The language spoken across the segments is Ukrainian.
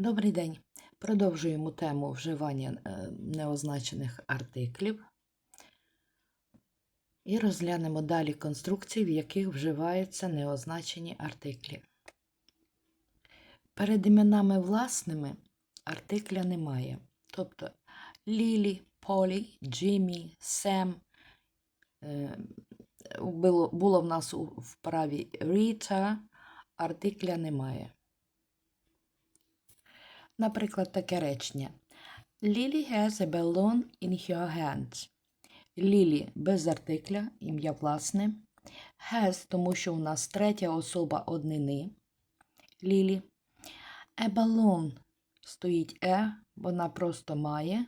Добрий день. Продовжуємо тему вживання е, неозначених артиклів. І розглянемо далі конструкції, в яких вживаються неозначені артиклі. Перед іменами власними артикля немає. Тобто Лілі, Полі, Джиммі, Сем. Е, Було, в нас у вправі Ріта, артикля немає. Наприклад, таке речення. Lily has a balloon in her hand. Лілі без артикля, ім'я власне. Has, тому що у нас третя особа однини. Лілі. A balloon стоїть е, вона просто має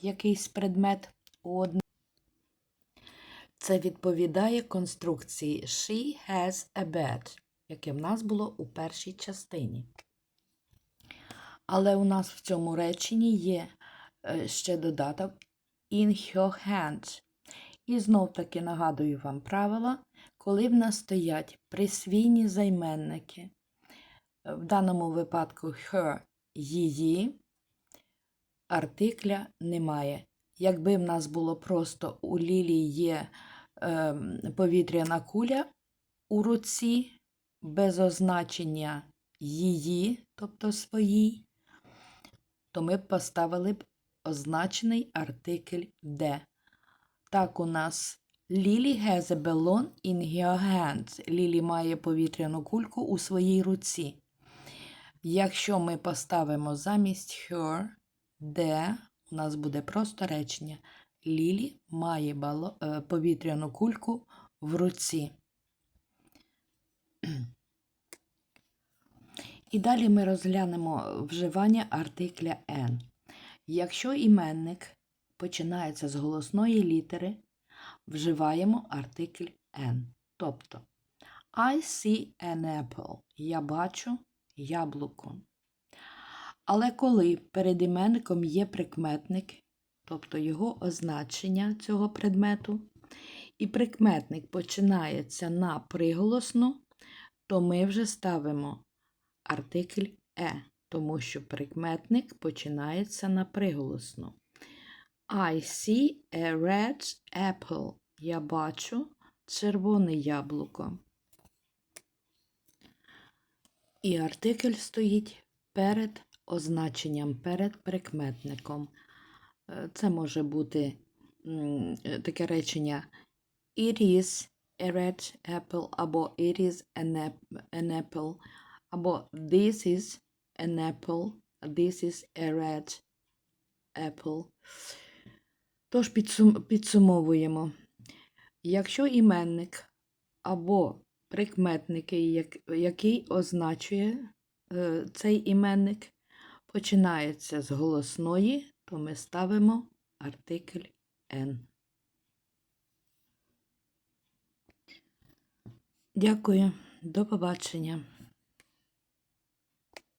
якийсь предмет у. Це відповідає конструкції She has a bed яке в нас було у першій частині. Але у нас в цьому реченні є е, ще додаток in her hands. І знов таки нагадую вам правила, коли в нас стоять присвійні займенники. Е, В даному випадку her її, артикля немає. Якби в нас було просто у Лілії є е, повітряна куля у руці, без означення її, тобто своїй, то ми б поставили б означений артикль де. Так, у нас Лілі has a balloon in her hand. Лілі має повітряну кульку у своїй руці. Якщо ми поставимо замість her, де, у нас буде просто речення. Лілі має бало, е, повітряну кульку в руці. І далі ми розглянемо вживання артикля N. Якщо іменник починається з голосної літери, вживаємо артикль N. Тобто I see an apple. Я бачу яблуко. Але коли перед іменником є прикметник, тобто його означення цього предмету, і прикметник починається на приголосну, то ми вже ставимо артикль е, тому що прикметник починається на приголосну. I see a red apple. Я бачу червоне яблуко. І артикль стоїть перед означенням, перед прикметником. Е, Це може бути таке речення It is a red apple або It is an apple або This is an apple, this is a red apple. Тож підсум, підсумовуємо. Якщо іменник або прикметники, як, який означує е, цей іменник, починається з голосної, то ми ставимо артикль N. Дякую. До побачення.